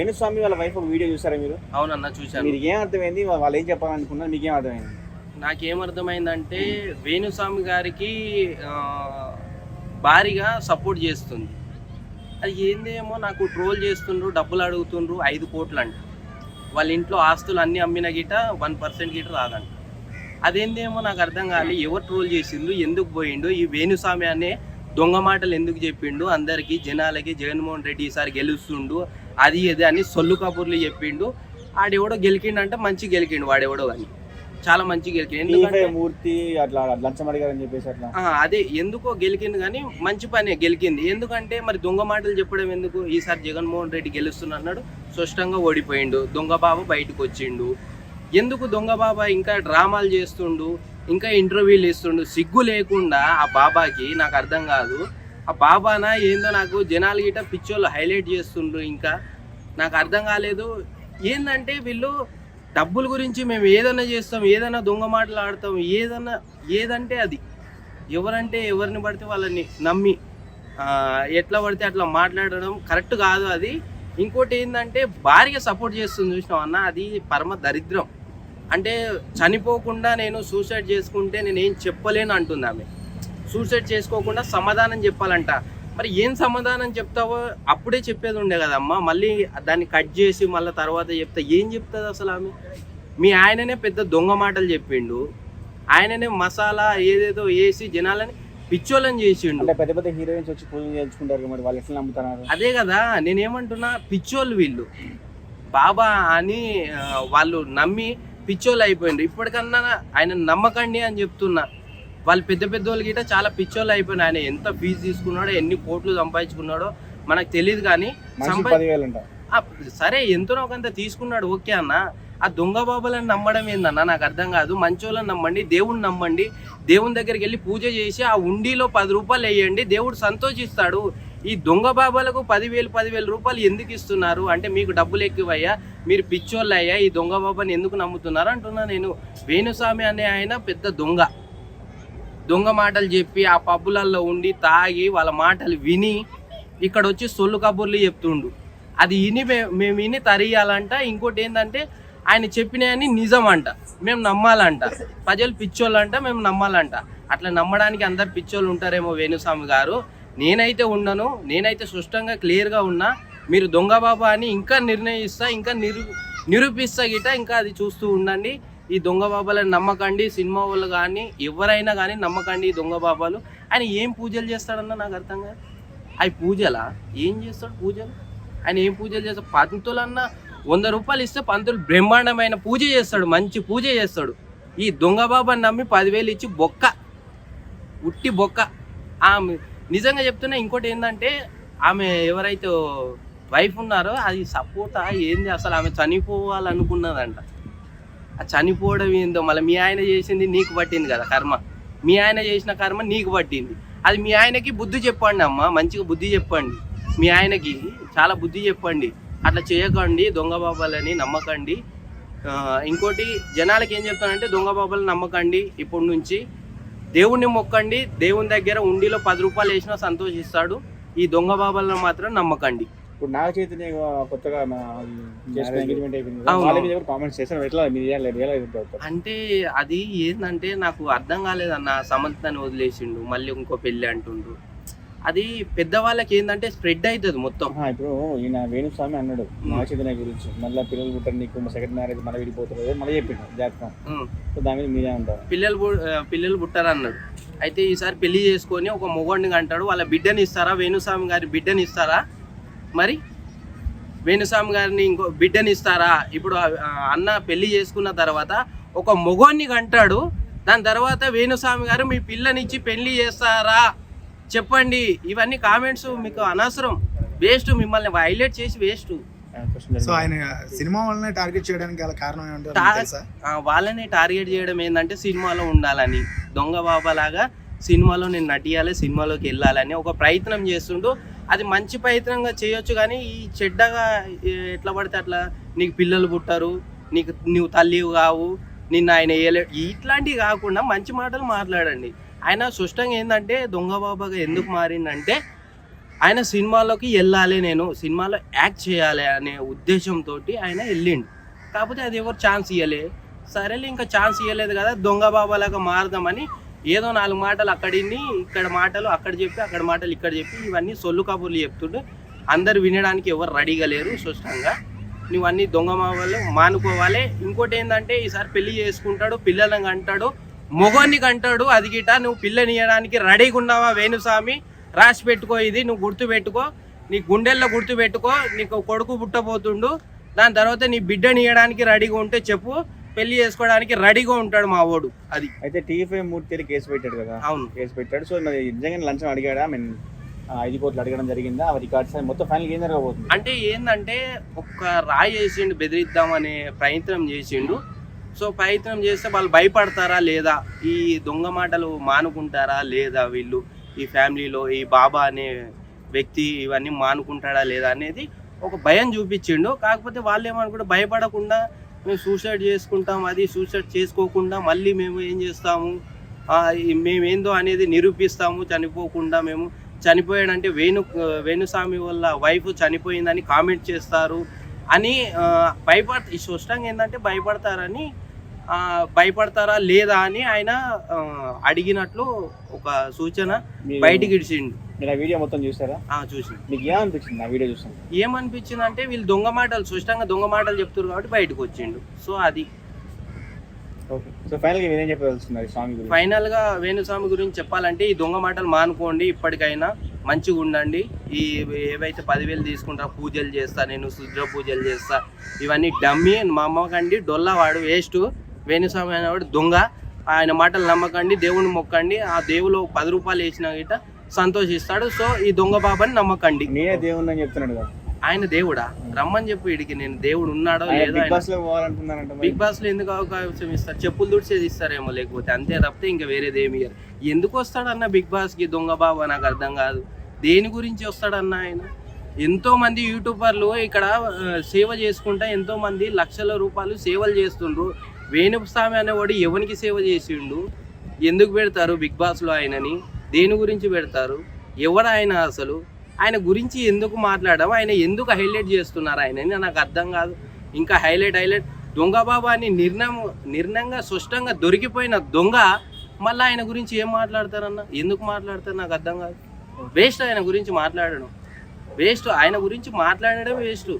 వేణుస్వామి వాళ్ళ wife video చూసారా మీరు? అవునన్న చూశాను. మీరు ఏం అర్థమైంది? వాళ్ళు ఏం చెప్పాలనుకున్నారు? మీకేం అర్థమైంది? నాకేమర్థమైందంటే వేణుస్వామి గారికి భారీగా సపోర్ట్ చేస్తుంది. అది ఏందేమో నాకు ట్రోల్ చేస్తుండ్రు డబ్బులు అడుగుతుండ్రు ఐదు కోట్లు అంట వాళ్ళ ఇంట్లో ఆస్తులు అన్ని అమ్మిన గిట వన్ పర్సెంట్ గిట రాదంట. అదేందేమో నాకు అర్థం కాలే ఎవరు ట్రోల్ చేసిండ్రు ఎందుకు పోయిండు? ఈ వేణుస్వామి అనే దొంగ మాటలు ఎందుకు చెప్పిండు? అందరికి జనాలకి జగన్మోహన్ రెడ్డి ఈసారి గెలుస్తుండు అది ఇది అని సొల్లు కబుర్లు చెప్పిండు. ఆడెవడో గెలికిండంటే మంచి గెలికిండు వాడెవడో కానీ. చాలా మంచి గెలికిండు. మూర్తి అట్లా లంచం అడిగారని చెప్పేసి అట్లా. అదే ఎందుకో గెలికింది కానీ మంచి పనే గెలికింది. ఎందుకంటే మరి దొంగ మాటలు చెప్పడం ఎందుకు? ఈసారి జగన్మోహన్ రెడ్డి గెలుస్తున్నా అన్నాడు స్పష్టంగా ఓడిపోయిండు. దొంగ బాబు బయటకు వచ్చిండు. ఎందుకు దొంగ బాబా ఇంకా డ్రామాలు చేస్తుండు ఇంకా ఇంటర్వ్యూలు ఇస్తుండు? సిగ్గు లేకుండా ఆ బాబాకి నాకు అర్థం కాదు. ఆ బాబానా ఏందో నాకు జనాలు గిట పిచ్చోళ్ళు హైలైట్ చేస్తుండ్రు ఇంకా. నాకు అర్థం కాలేదు. ఏంటంటే వీళ్ళు డబ్బుల గురించి మేము ఏదైనా చేస్తాం ఏదైనా దొంగ మాటలు ఆడతాం ఏదన్నా ఏదంటే అది. ఎవరంటే ఎవరిని పడితే వాళ్ళని నమ్మి ఎట్లా పడితే అట్లా మాట్లాడడం కరెక్ట్ కాదు అది. ఇంకోటి ఏంటంటే భారీగా సపోర్ట్ చేస్తుంది చూసినాం అన్న? అది పరమ దరిద్రం. అంటే చనిపోకుండా నేను సూసైడ్ చేసుకుంటే నేను ఏం చెప్పలేను అంటుంది ఆమె. సూసైడ్ చేసుకోకుండా సమాధానం చెప్పాలంట. మరి ఏం సమాధానం చెప్తావో అప్పుడే చెప్పేది ఉండే కదమ్మా. మళ్ళీ దాన్ని కట్ చేసి మళ్ళీ తర్వాత చెప్తా ఏం చెప్తుంది అసలు ఆమె? మీ ఆయననే పెద్ద దొంగ మాటలు చెప్పిండు. ఆయననే మసాలా ఏదేదో వేసి జనాలని పిచ్చోళ్ళని చేసిండు. అంటే పెద్ద పెద్ద హీరోయిన్స్ వచ్చి పూజలు చేయించుకుంటారు కదా, మరి వాళ్ళు ఎట్లా నమ్ముతున్నారు అదే కదా నేనేమంటున్నా పిచ్చోళ్ళు వీళ్ళు. బాబా అని వాళ్ళు నమ్మి పిచ్చోళ్ళు అయిపోయిండ్రు. ఇప్పటికన్నా ఆయన నమ్మకండి అని చెప్తున్నా. వాళ్ళు పెద్ద పెద్ద వాళ్ళు గిట్ట చాలా పిచ్చోళ్ళు అయిపోయిన ఆయన ఎంత ఫీజు తీసుకున్నాడో ఎన్ని కోట్లు సంపాదించుకున్నాడో మనకు తెలియదు కానీ సరే ఎంతో కొంత తీసుకున్నాడు ఓకే అన్న. ఆ దొంగ బాబాలను నమ్మడం ఏందన్న? నాకు అర్థం కాదు. మంచోళ్ళని నమ్మండి దేవుణ్ణి నమ్మండి. దేవుని దగ్గరికి వెళ్ళి పూజ చేసి ఆ ఉండిలో పది రూపాయలు వేయండి. దేవుడు సంతోషిస్తాడు. ఈ దొంగ బాబాలకు పదివేలు పదివేల రూపాయలు ఎందుకు ఇస్తున్నారు? అంటే మీకు డబ్బులు ఎక్కువయ్యా? మీరు పిచ్చోళ్ళు అయ్యా ఈ దొంగ బాబాని ఎందుకు నమ్ముతున్నారు? అంటున్నా నేను. వేణుస్వామి అనే ఆయన పెద్ద దొంగ. దొంగ మాటలు చెప్పి ఆ పబ్బులలో ఉండి తాగి వాళ్ళ మాటలు విని ఇక్కడ వచ్చి సొల్లు కబుర్లు చెప్తుండు. అది విని మే- మేము విని తరియాలంట ఇంకోటి ఏంటంటే ఆయన చెప్పినవని నిజం అంట మేము నమ్మాలంట. ప్రజలు పిచ్చోళ్ళంట మేము నమ్మాలంట. అట్లా నమ్మడానికి అందరు పిచ్చోళ్ళు ఉంటారేమో వేణుస్వామి గారు. నేనైతే ఉండను నేనైతే స్పష్టంగా క్లియర్గా ఉన్నా. మీరు దొంగ బాబా అని ఇంకా నిర్ణయిస్తా ఇంకా నిరూ నిరూపిస్తా గిట ఇంకా అది చూస్తూ ఉండండి. ఈ దొంగ బాబాలను నమ్మకండి సినిమా వాళ్ళు కానీ ఎవరైనా కానీ నమ్మకండి ఈ దొంగ బాబాలు. ఆయన ఏం పూజలు చేస్తాడన్న నాకు అర్థం కాదు. అవి పూజలా? ఏం చేస్తాడు పూజలు? ఆయన ఏం పూజలు చేస్తాడు? పంతులన్నా వంద రూపాయలు ఇస్తే పంతులు బ్రహ్మాండమైన పూజ చేస్తాడు మంచి పూజ చేస్తాడు. ఈ దొంగ బాబాని నమ్మి పదివేలు ఇచ్చి బొక్క ఉట్టి బొక్క. ఆమె నిజంగా చెప్తున్నా ఇంకోటి ఏంటంటే ఆమె ఎవరైతే వైఫ్ ఉన్నారో అది సపోర్టా ఏంది? అసలు ఆమె చనిపోవాలనుకున్నదంట. ఆ చనిపోవడం ఏందో మళ్ళీ మీ ఆయన చేసింది నీకు పట్టింది కదా కర్మ. మీ ఆయన చేసిన కర్మ నీకు పట్టింది. అది మీ ఆయనకి బుద్ధి చెప్పండి అమ్మ మంచిగా బుద్ధి చెప్పండి. మీ ఆయనకి చాలా బుద్ధి చెప్పండి. అట్లా చేయకండి దొంగ బాబాలని నమ్మకండి. ఇంకోటి జనాలకి ఏం చెప్తానంటే దొంగ బాబాలు నమ్మకండి ఇప్పటి నుంచి. దేవుణ్ణి మొక్కండి దేవుని దగ్గర ఉండిలో పది రూపాయలు వేసినా సంతోషిస్తాడు. ఈ దొంగ బాబాలను మాత్రం నమ్మకండి. ఇప్పుడు నాగ చైతన్య కొత్తగా ఎంగేజ్మెంట్ అయిపోయింది అవును. వాళ్ళ మీద కామెంట్స్ చేశారు? ఎట్లా మీరు అంటే అది ఏంటంటే నాకు అర్థం కాలేదన్న సమంతని వదిలేసిండు మళ్ళీ ఇంకో పెళ్ళి అంటుండు. అది పెద్దవాళ్ళకి ఏంటంటే స్ప్రెడ్ అవుతుంది మొత్తం. ఇప్పుడు ఈయన వేణుస్వామి అన్నాడు నాగ చైతన్య గురించి మళ్ళీ పిల్లలు పుట్టారు నీకు సెకండ్ మ్యారేజ్ మళ్ళీ విడిపోతారు ఏదో మళ్ళీ చెప్పిండు జాతకం. సో దాని మీద మీరే ఉంటారు పిల్లలు పిల్లలు పుట్టారు అన్నాడు అయితే ఈసారి పెళ్ళి చేసుకొని ఒక మొగోడిని అంటాడు వాళ్ళ బిడ్డని ఇస్తారా వేణుస్వామి గారి బిడ్డని ఇస్తారా? మరి వేణుస్వామి గారిని ఇంకో బిడ్డని ఇస్తారా? ఇప్పుడు అన్న పెళ్ళి చేసుకున్న తర్వాత ఒక మొగోడిని అంటాడు దాని తర్వాత వేణుస్వామి గారు మీ పిల్లనిచ్చి పెళ్ళి చేస్తారా? చెప్పండి. ఇవన్నీ కామెంట్స్ మీకు అనవసరం. వేస్ట్. మిమ్మల్ని హైలైట్ చేసి వేస్ట్. సో ఆయన సినిమా వాళ్ళనే టార్గెట్ చేయడానికి గల కారణం ఏమంటారు వాళ్ళని టార్గెట్ చేయడం ఏంటంటే సినిమాలో ఉండాలని. దొంగ బాబాలాగా సినిమాలో నేను నటియాలి సినిమాలోకి వెళ్ళాలని ఒక ప్రయత్నం చేస్తుంటూ అది మంచి ప్రయత్నంగా చేయొచ్చు కానీ ఈ చెడ్డగా ఎట్లా పడితే అట్లా నీకు పిల్లలు పుట్టారు నీకు నువ్వు తల్లి కావు నిన్ను ఆయన వేయలే ఇట్లాంటివి కాకుండా మంచి మాటలు మాట్లాడండి. ఆయన స్పష్టంగా ఏంటంటే దొంగ బాబాగా ఎందుకు మారిందంటే ఆయన సినిమాలోకి వెళ్ళాలి నేను సినిమాలో యాక్ట్ చేయాలి అనే ఉద్దేశంతో ఆయన వెళ్ళిండు. కాకపోతే అది ఎవరు ఛాన్స్ ఇవ్వలే సరేలే ఇంకా ఛాన్స్ ఇవ్వలేదు కదా దొంగ బాబాలాగా మారదామని ఏదో నాలుగు మాటలు అక్కడిని ఇక్కడ మాటలు అక్కడ చెప్పి అక్కడ మాటలు ఇక్కడ చెప్పి ఇవన్నీ సొల్లు కబుర్లు చెప్తుంటే అందరు వినడానికి ఎవరు రెడీగా లేరు స్పష్టంగా. నువ్వు అన్ని దొంగ మావాలి మానుకోవాలి. ఇంకోటి ఏంటంటే ఈసారి పెళ్ళి చేసుకుంటాడు పిల్లలను కంటాడు మొగోన్ని కంటాడు అది గిట నువ్వు పిల్లనియడానికి రెడీగా ఉన్నావా వేణుస్వామి? రాసి పెట్టుకో ఇది నువ్వు గుర్తు పెట్టుకో. నీ గుండెల్లో గుర్తు పెట్టుకో నీకు కొడుకు పుట్టబోతుండు. దాని తర్వాత నీ బిడ్డని ఇవ్వడానికి రెడీగా ఉంటే చెప్పు. పెళ్ళి చేసుకోవడానికి రెడీగా ఉంటాడు మా వాడు అది. అయితే టీవీ మూర్తి కేసు పెట్టాడు కదా? అవును. కేసు పెట్టాడు. సో మరి నిజంగా లంచం అడిగాడా? మీన్ ఐదు కోట్లు అడగడం జరిగిందా? ఆ రికార్డ్స్ మొత్తం ఫైనల్ ఏం జరగబోతుంది? అంటే ఏంటంటే ఒక్క రాయి చేసిండు బెదిరిద్దామనే ప్రయత్నం చేసిండు. సో ప్రయత్నం చేస్తే వాళ్ళు భయపడతారా లేదా? ఈ దొంగ మాటలు మానుకుంటారా లేదా వీళ్ళు? ఈ ఫ్యామిలీలో ఈ బాబా అనే వ్యక్తి ఇవన్నీ మానుకుంటాడా లేదా అనేది ఒక భయం చూపించిండు. కాకపోతే వాళ్ళు ఏమనుకుంటే భయపడకుండా మేము సూసైడ్ చేసుకుంటాం అది సూసైడ్ చేసుకోకుండా మళ్ళీ మేము ఏం చేస్తాము? మేమేందో అనేది నిరూపిస్తాము చనిపోకుండా మేము. చనిపోయాడంటే వేణు వేణుస్వామి వల్ల వైఫ్ చనిపోయిందని కామెంట్ చేస్తారు అని భయపడ ఈ స్పష్టంగా ఏంటంటే భయపడతారని ఆ, భయపడతారా లేదా అని ఆయన అడిగినట్లు ఒక సూచన బయటికి ఇడిచిండు. మీరు ఆ వీడియో మొత్తం చూసారా? ఆ, చూసిండు మీకు ఏమనిపించింది ఆ వీడియో చూసాను ఏమనిపించింది అంటే వీళ్ళు దొంగ మాటలు స్పష్టంగా దొంగ మాటలు చెప్తున్నారు కాబట్టి బయటకు వచ్చిండు. సో అది. ఓకే. సో ఫైనల్గా మీరేం చెప్పదలుచున్నారు ఈ స్వామి గురించి? ఫైనల్గా వేణుస్వామి గురించి చెప్పాలంటే ఈ దొంగ మాటలు మానుకోండి ఇప్పటికైనా మంచిగా ఉండండి. ఈ ఏవైతే పదివేలు తీసుకుంటారో పూజలు చేస్తా నేను శుద్ర పూజలు చేస్తా ఇవన్నీ డమ్మి మా అమ్మకండి డొల్లవాడు వేస్ట్. వేణుస్వామి అనేవాడు దొంగ. ఆయన మాటలు నమ్మకండి దేవుని మొక్కండి. ఆ దేవులో పది రూపాయలు వేసినా గిట సంతోషిస్తాడు. సో ఈ దొంగ బాబాని నమ్మకండి. నేనే దేవుణ్ణి అని చెప్తున్నాడు కదా. ఆయన దేవుడా? రమ్మని చెప్పు వీడికి. నేను దేవుడు ఉన్నాడో లేదో బిగ్ బాస్లో ఎందుకు అవకాశం ఇస్తారు? చెప్పులు దుడిచేది ఇస్తారేమో లేకపోతే. అంతే తప్పితే ఇంకా వేరేది ఏమి ఇయ్యరు. ఎందుకు వస్తాడన్న బిగ్ బాస్కి దొంగ బాబా? నాకు అర్థం కాదు. దేని గురించి వస్తాడన్న ఆయన? ఎంతో మంది యూట్యూబర్లు ఇక్కడ సేవ చేసుకుంటా ఎంతో మంది లక్షల రూపాయలు సేవలు చేస్తుండ్రు. వేణుస్వామి అనేవాడు ఎవరికి సేవ చేసిండు? ఎందుకు పెడతారు బిగ్ బాస్లో ఆయనని? దేని గురించి పెడతారు? ఎవరు ఆయన అసలు? ఆయన గురించి ఎందుకు మాట్లాడడం? ఆయన ఎందుకు హైలైట్ చేస్తున్నారు ఆయనని నాకు అర్థం కాదు. ఇంకా హైలైట్ హైలైట్. దొంగ బాబా అని నిర్ణయం నిర్ణయంగా స్పష్టంగా దొరికిపోయిన దొంగ మళ్ళీ ఆయన గురించి ఏం మాట్లాడతారన్న? ఎందుకు మాట్లాడతారు? నాకు అర్థం కాదు. వేస్ట్ ఆయన గురించి మాట్లాడడం. వేస్ట్ ఆయన గురించి మాట్లాడడం వేస్ట్.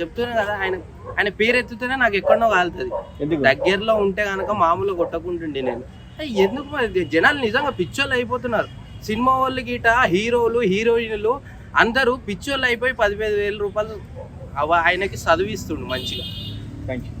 చెప్తున్నా కదా ఆయన ఆయన పేరు ఎత్తుతేనే నాకు ఎక్కడో కాలుతుంది. దగ్గరలో ఉంటే కనుక మామూలుగా కొట్టకుంటుండే నేను. ఎందుకు జనాలు నిజంగా పిచ్చోళ్ళు అయిపోతున్నారు. సినిమా వాళ్ళు గిట హీరోలు హీరోయిన్లు అందరూ పిచ్చోళ్ళు అయిపోయి పదిహేను వేల రూపాయలు ఆయనకి చదివిస్తుండు మంచిగా. Thank you